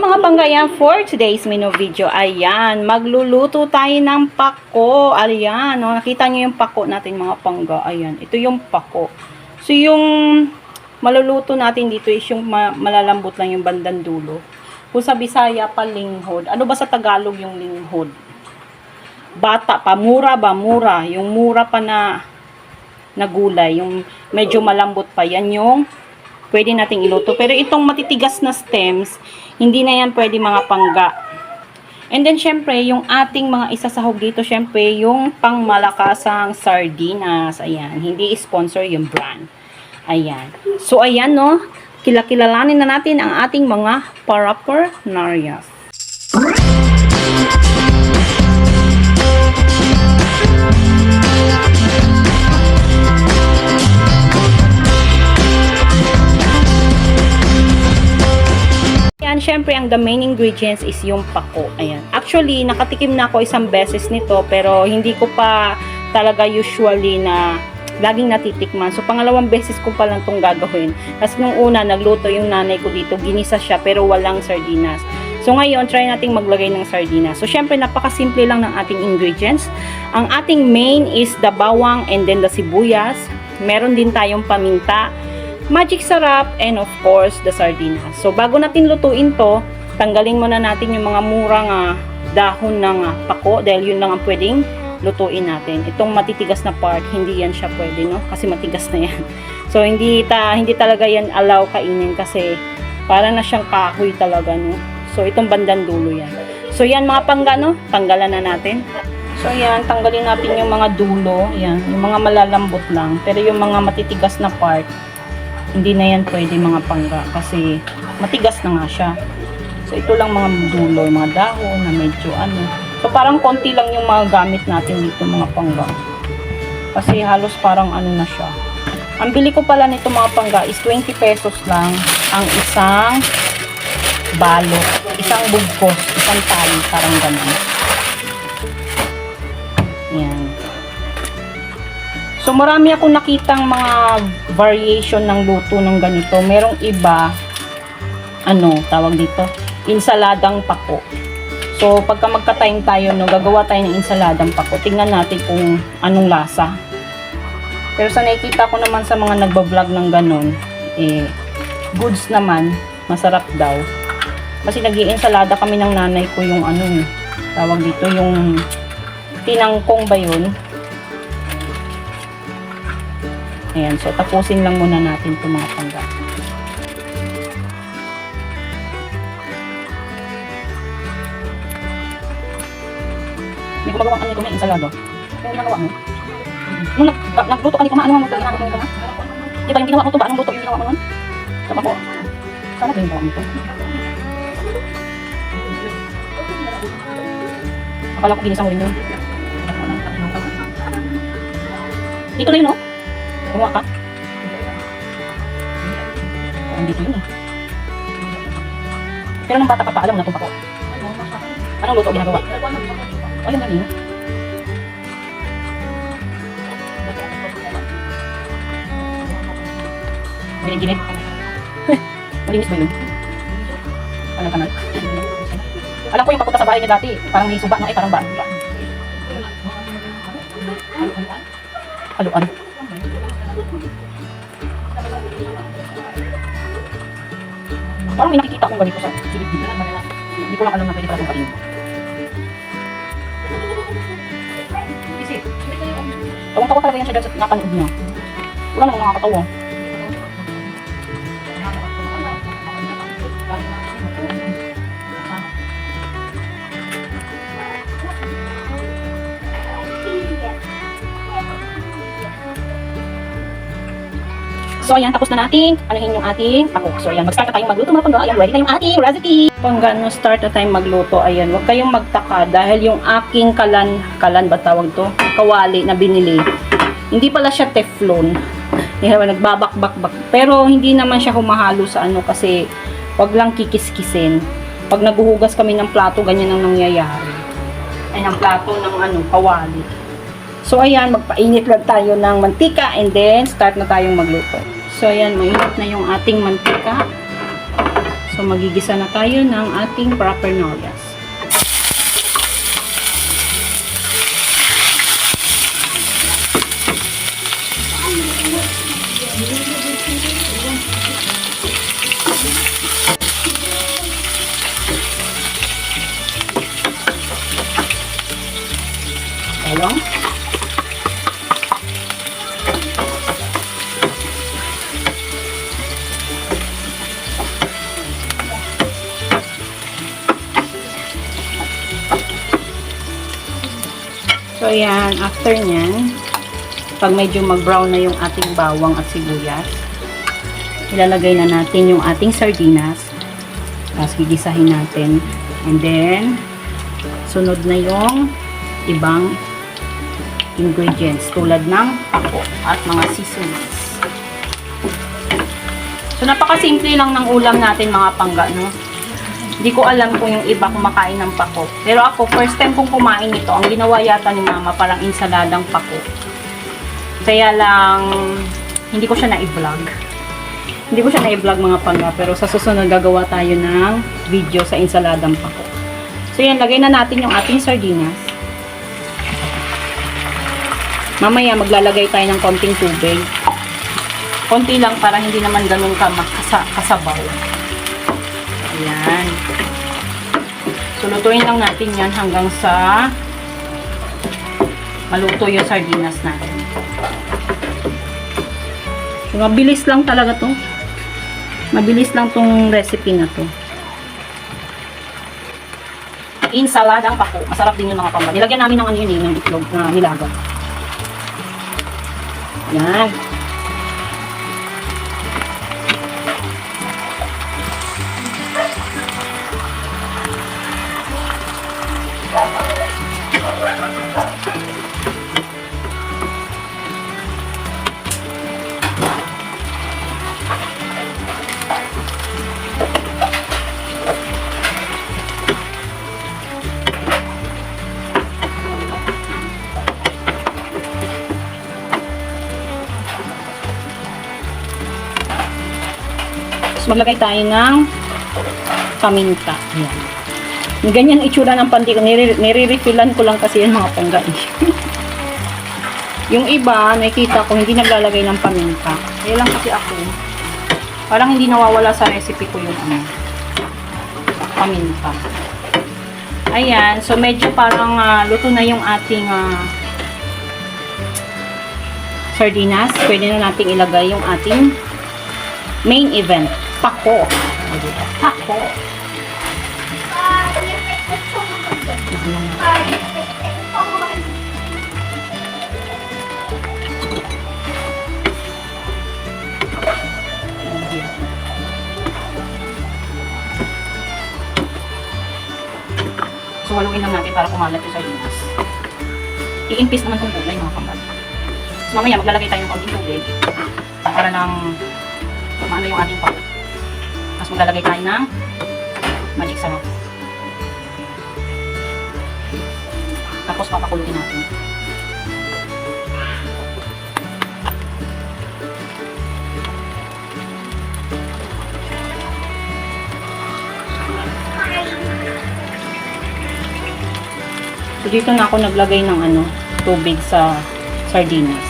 mga banggayan, for today's menu video, ayan, magluluto tayo ng pako. Ayan, no, nakita nyo yung pako natin mga pangga. Ayan, ito yung pako. So, yung maluluto natin dito is yung ma- malalambot lang yung bandang dulo. Kung sa Bisaya pa, linghod. Ano ba sa Tagalog yung linghod? Bata pa, mura ba? Mura. Yung mura pa na, na gulay, yung medyo malambot pa. Yan yung pwede nating iluto. Pero itong matitigas na stems, hindi na yan pwede mga pangga. And then, syempre, yung ating mga isasahog dito, syempre, yung pangmalakasang sardinas. Ayan, hindi sponsor yung brand. Ayan. So, ayan, no. Kilakilalanin na natin ang ating mga parapernarias. Syempre, ang the main ingredients is yung pako. Ayan. Actually, nakatikim na ako isang beses nito, pero hindi ko pa talaga usually na laging natitikman. So, pangalawang beses ko pa lang itong gagawin. Kasi nung una, nagluto yung nanay ko dito, ginisa siya, pero walang sardinas. So, ngayon, try nating maglagay ng sardinas. So, syempre, napakasimple lang ng ating ingredients. Ang ating main is the bawang and then the sibuyas. Meron din tayong paminta, magic sarap, and of course, the sardinas. So, bago natin lutuin to, tanggalin muna natin yung mga murang ah, dahon ng ah, pako dahil yun lang ang pwedeng lutuin natin. Itong matitigas na part, hindi yan siya pwede, no? Kasi matigas na yan. So, hindi, ta, hindi talaga yan allow kainin kasi para na siyang kahoy talaga, no? So, itong bandang dulo yan. So, yan mga pangga, no? Tanggalan na natin. So, yan, tanggalin natin yung mga dulo. Yan, yung mga malalambot lang. Pero yung mga matitigas na part, hindi na yan pwede mga pangga kasi matigas na nga siya. So, ito lang mga dulo, mga dahon na medyo ano. So, parang konti lang yung mga gamit natin dito mga pangga. Kasi halos parang ano na siya. Ang bili ko pala nito mga pangga is 20 pesos lang ang isang balot. Isang bugkos, isang tali, parang ganun. Yan. So, marami akong nakitang mga variation ng luto ng ganito. Merong iba, ano, tawag dito, insaladang pako. So, pagka magka-time tayo, no, gagawa tayo ng insaladang pako. Tingnan natin kung anong lasa. Pero sa nakikita ko naman sa mga nagbablog ng ganun, eh, goods naman, masarap daw. Kasi nag ensalada kami ng nanay ko yung ano, eh, tawag dito, yung tinangkong ba yun? Ayan, so tapusin lang muna natin itong mga pangga. Hindi ko magawa kanina ito may ensalado. Kaya nagawa mo? Nung nag, nagluto ka ni kumaano mo, kaya nagawa mo ito Di ba yung ginawa mo ito ba? Anong luto yung ginawa mo nun? Sama ko. Sana ba yung ginawa mo ito? Akala ko ginisa mo rin yun. Dito na yun, oh. Kumuha ka. Andito yun, eh. Pero nung bata ka pa, alam na itong pako. Anong luto ginagawa? Ayun na yun. Ginit-ginit. Malinis ba yun? Alam ka na. Alam ko yung papunta sa bahay niya dati. Parang may suba na eh, parang ba? Haluan. Parang may nakikita akong ganito sa silid dito. Hindi ko lang alam na pwede pala kong kainin. Tawang-tawa talaga yan siya dahil sa napanood niya. Wala namang nakakatawa. So, ayan, tapos na natin. Anuhin yung ating pako. So, ayan, mag-start na tayong magluto mga pangga. Ayan, ready na yung ating recipe. Pangga, no, start na tayong magluto. Ayan, huwag kayong magtaka dahil yung aking kalan, kalan ba tawag to? Kawali na binili. Hindi pala siya teflon. Yan, nagbabak-bak-bak. Pero, hindi naman siya humahalo sa ano kasi wag lang kikis-kisin. Pag naguhugas kami ng plato, ganyan ang nangyayari. Ay, ng plato ng ano, kawali. So, ayan, magpainit lang tayo ng mantika and then start na tayong magluto. So, ayan, mainit na yung ating mantika. So, magigisa na tayo ng ating propernolias. Talong. So, ayan. After nyan, pag medyo mag-brown na yung ating bawang at sibuyas, ilalagay na natin yung ating sardinas. Tapos, gigisahin natin. And then, sunod na yung ibang ingredients tulad ng pako at mga seasonings. So, napakasimple lang ng ulam natin mga pangga, no? Hindi ko alam kung yung iba kumakain ng pako. Pero ako, first time kong kumain nito, ang ginawa yata ni mama, parang insaladang pako. Kaya lang, hindi ko siya na-vlog. Hindi ko siya na-vlog mga pangga, pero sa susunod gagawa tayo ng video sa insaladang pako. So yan, lagay na natin yung ating sardinas. Mamaya maglalagay tayo ng konting tubig. Konti lang para hindi naman ganun ka makasa kasabaw. Ayan. So, lutuin lang natin yan hanggang sa maluto yung sardinas natin. So, mabilis lang talaga to. Mabilis lang tong recipe na to. Insalada ang pako. Masarap din yung mga pamba. Nilagyan namin ng ano yun eh, ng itlog na nilaga. Yan. Maglagay tayo ng paminta. Yung Ganyan itsura ng panty ko. Nire- Nire-refillan ko lang kasi yan mga pangga. yung iba, nakita ko, hindi naglalagay ng paminta. Kaya lang kasi ako, parang hindi nawawala sa recipe ko yung ano, paminta. Ayan. So, medyo parang ah, luto na yung ating ah, sardinas. Pwede na nating ilagay yung ating main event. Pako. Pako. So, haluin lang natin para kumalat yung sardinas. I-impis naman itong gulay mga kamag. So, mamaya maglalagay tayo ng konting tubig para lang maano yung ating pako. Tapos maglalagay tayo ng magic sarap. Tapos papakulutin natin. So dito na ako naglagay ng ano, tubig sa sardinas.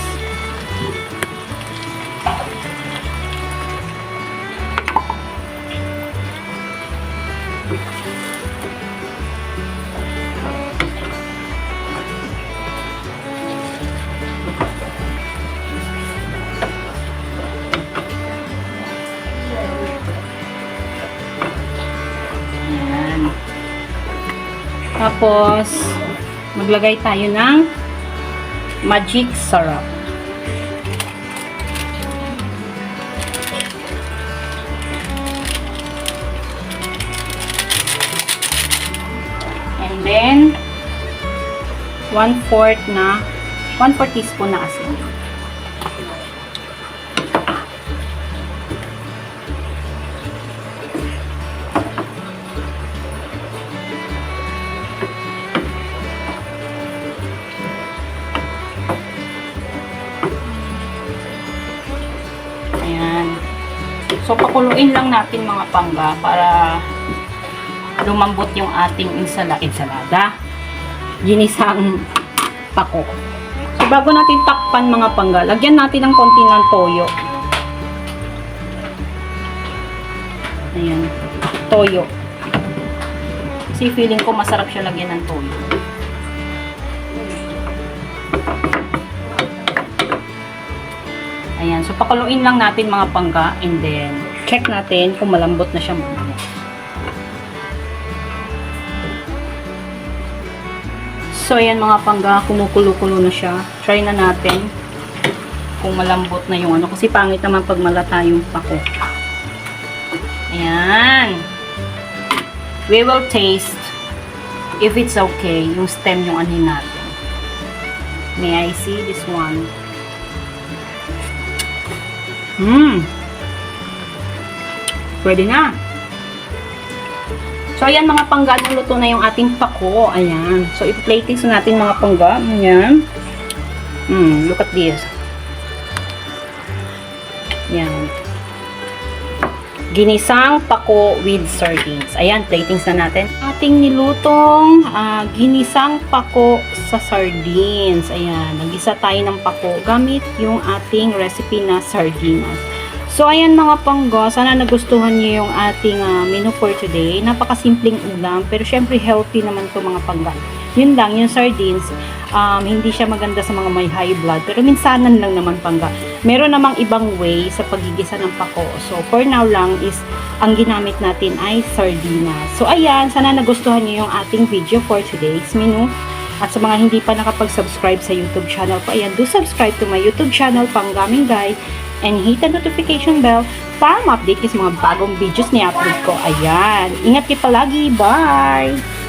Tapos, maglagay tayo ng magic syrup. And then, 1 fourth na, 1 4 teaspoon na asin. So, pakuluin lang natin mga pangga para lumambot yung ating insala ensalada. Ginisang pako. So, bago natin takpan mga pangga, lagyan natin ng konti ng toyo. Ayan. Toyo. Kasi feeling ko masarap siya lagyan ng toyo. Ayan. So, pakuluin lang natin mga pangga and then check natin kung malambot na siya muna. So, ayan mga pangga, kumukulo-kulo na siya. Try na natin kung malambot na yung ano. Kasi pangit naman pag malata yung pako. Ayan. We will taste if it's okay, yung stem yung anin natin. May I see this one? Hmm. Pwede na. So, ayan mga pangga, luto na yung ating pako. Ayan. So, i-plating sa natin mga pangga. Ayan. Hmm, look at this. Ayan. Ginisang pako with sardines. Ayan, platings na natin. Ating nilutong ah, ginisang pako sa sardines. Ayan, nag-isa tayo ng pako gamit yung ating recipe na sardinas. So, ayan mga pangga, sana nagustuhan niyo yung ating ah, menu for today. Napakasimpleng ulam, pero syempre healthy naman to mga pangga. Yun lang, yung sardines, um, hindi siya maganda sa mga may high blood, pero minsanan lang naman pangga. Meron namang ibang way sa pagigisa ng pako. So, for now lang is, ang ginamit natin ay sardinas. So, ayan, sana nagustuhan niyo yung ating video for today's menu. At sa mga hindi pa nakapag-subscribe sa YouTube channel ko, ayan, do subscribe to my YouTube channel, Panggaming Guide, and hit the notification bell para ma-update kayo sa mga bagong videos ni upload ko. Ayan, ingat kayo palagi. Bye!